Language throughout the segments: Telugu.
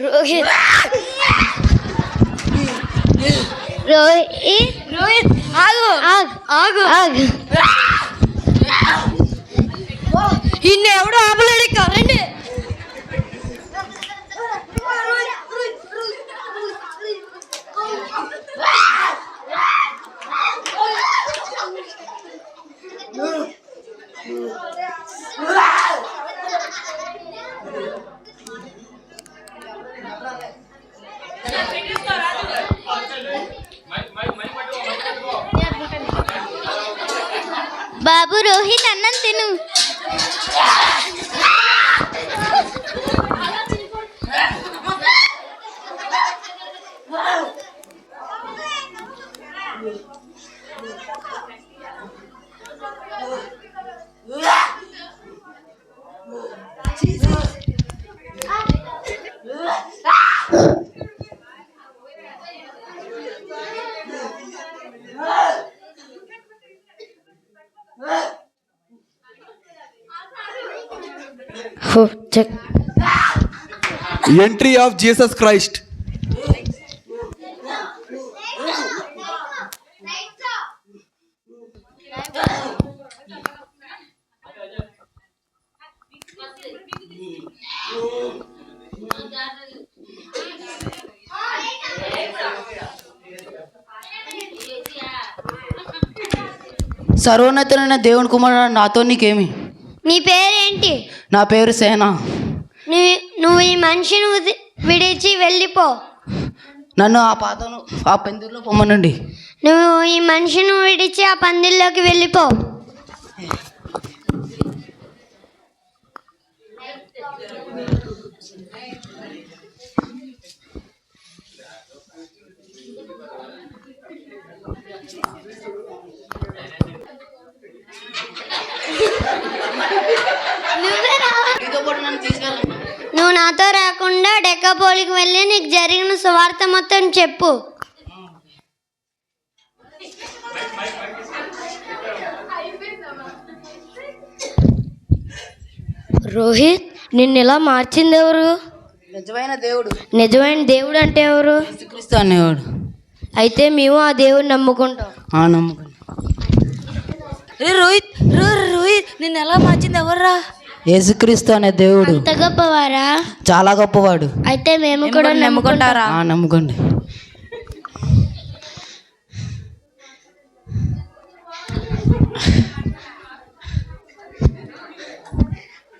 రోహిత్. రోహిత్. రోహిత్ ఆగు. ఆగు. ఆగు. ఇన్ని ఎవడు ఆపలేడు ఇక. రండి బాబు Rohit entry of Jesus Christ సర్వోన్నతులైన దేవుని కుమారుడు నాతో నీకేమి? నీ పేరేంటి? నా పేరు సేన. నువ్వు ఈ మనిషిని విడిచి వెళ్ళిపో. నన్ను ఆ పాతను ఆ పెందులో పొమ్మనండి నువ్వు ఈ మనిషిని విడిచి ఆ పందిల్లోకి వెళ్ళిపో. నువ్వే నాతో రాకుండా డెక్కపోలికి వెళ్ళి నీకు జరిగిన సువార్త మొత్తం చెప్పు. రోహిత్ నిన్ను ఇలా మార్చింది ఎవరు? నిజమైన దేవుడు. నిజమైన దేవుడు అంటే ఎవరు? యేసుక్రీస్తు అనేవాడు. అయితే మేము ఆ దేవుడిని నమ్ముకుంటాం. రో రోహిత్ నిన్ను ఎలా మార్చింది ఎవర్రా? యేసుక్రీస్తు అనే దేవుడు. అంత గొప్పవారా? చాలా గొప్పవాడు. అయితే మేము కూడా నమ్ముకుంటారా? ఆ నమ్మకండి.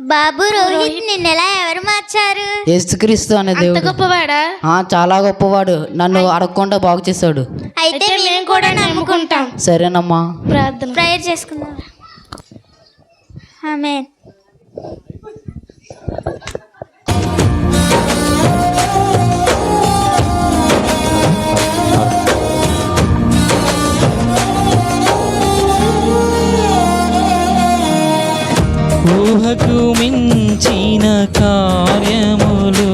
బాబు రోహిత్ నిన్ను ఎలా ఎవరు మార్చారు? యేసుక్రీస్తు అనే దేవుడు. గొప్పవాడా? ఆ చాలా గొప్పవాడు. నన్ను అడగకుండా బాగు చేశాడు. అయితే మేము కూడా నమ్ముకుంటాం. సరేనమ్మా. ప్రార్థన. ప్రేయర్ చేసుకుందాం. ఆమె ఊహకు మించిన కార్యములు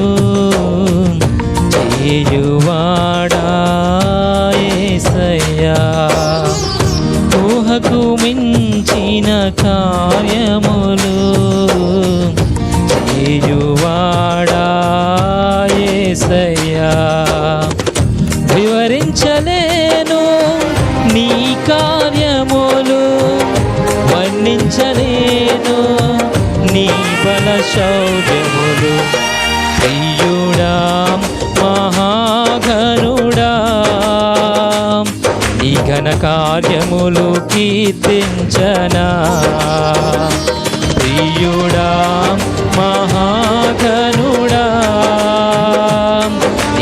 చేయువాడా? కార్యములు చేయువాడాయేసయ్యా వివరించలేను నీ కార్యములు వర్ణించలేను నీ బల శౌర్యములు ప్రియుడా మహాగనుడా ఘనకార్యములు కీర్తించనా. ప్రియుడా మహాఘనుడా.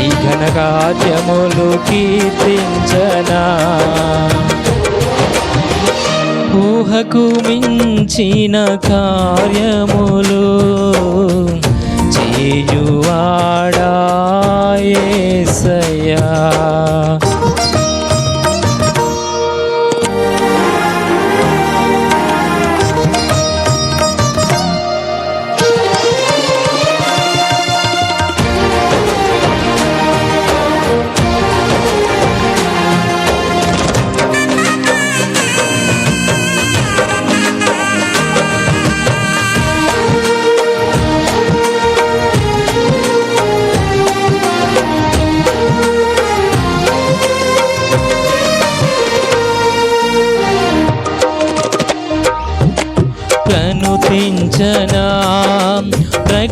ఈ ఘనకార్యములు కీర్తించనా. ఊహకు మించిన కార్యములు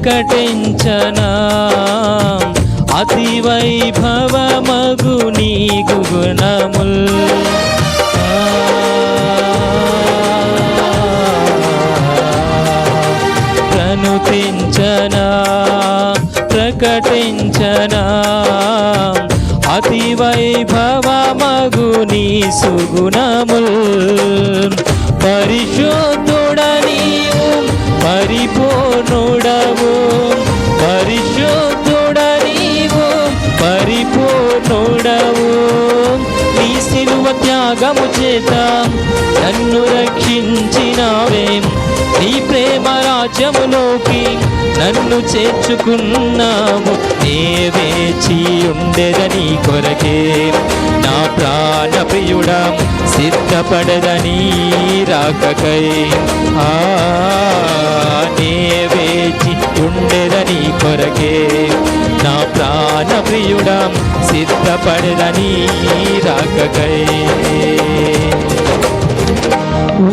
ప్రకటించనా? అతి వైభవమగు మగుని గుణముల్ ప్రనుతించనా? ప్రకటించనా? అతి వైభవమగు నీ సుగుణముల్. పరిశోధ త్యాగము చేత. నన్ను రక్షించినావే. నీ ప్రేమ రాజ్యములోకి నన్ను చేర్చుకున్నావు. నే వేచి ఉండేదని కొరకే. నా ప్రాణ ప్రియుడా సిద్ధపడదని రాకకై. ఆ నే వేచి ఉండేదని కొరకే. నా ప్రా ప్రియుడా సిద్ధపడదని రాకకై.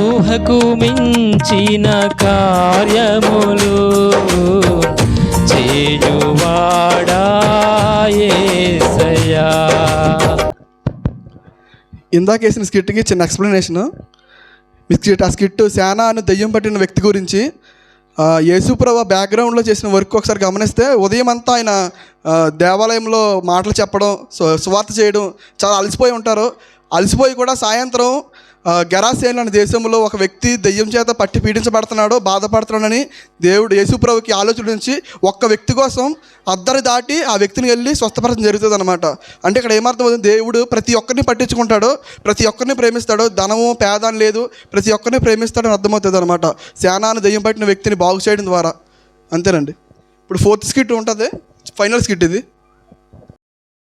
ఊహకు మించిన కార్యములు చేయువాడాయేసయ్యా ఇందాక వేసిన స్కిట్కి చిన్న ఎక్స్ప్లెనేషన్ మీ స్కిట్ ఆ స్కిట్ శానా అని దెయ్యం పట్టిన వ్యక్తి గురించి యేసుప్రభ బ్యాక్గ్రౌండ్లో చేసిన వర్క్ ఒకసారి గమనిస్తే ఉదయం అంతా ఆయన దేవాలయంలో మాటలు చెప్పడం సు- సువార్త చేయడం చాలా అలసిపోయి ఉంటారు. అలసిపోయి కూడా సాయంత్రం గెరాసేన్ అనే దేశంలో ఒక వ్యక్తి దెయ్యం చేత పట్టి పీడించబడుతున్నాడు బాధపడుతున్నాడని దేవుడు యేసుప్రభుకి ఆలోచన నుంచి ఒక్క వ్యక్తి కోసం అద్దరి దాటి ఆ వ్యక్తిని వెళ్ళి స్వస్థపరచడం జరుగుతుంది అనమాట అంటే ఇక్కడ ఏమర్థం అవుతుంది? దేవుడు ప్రతి ఒక్కరిని పట్టించుకుంటాడు ప్రతి ఒక్కరిని ప్రేమిస్తాడు ధనము పేద అని లేదు ప్రతి ఒక్కరిని ప్రేమిస్తాడని అర్థమవుతుంది అనమాట శానాన్ని దెయ్యం పట్టిన వ్యక్తిని బాగు చేయడం ద్వారా. అంతేనండి. ఇప్పుడు ఫోర్త్ స్కిట్ ఉంటుంది ఫైనల్ స్కిట్ ఇది.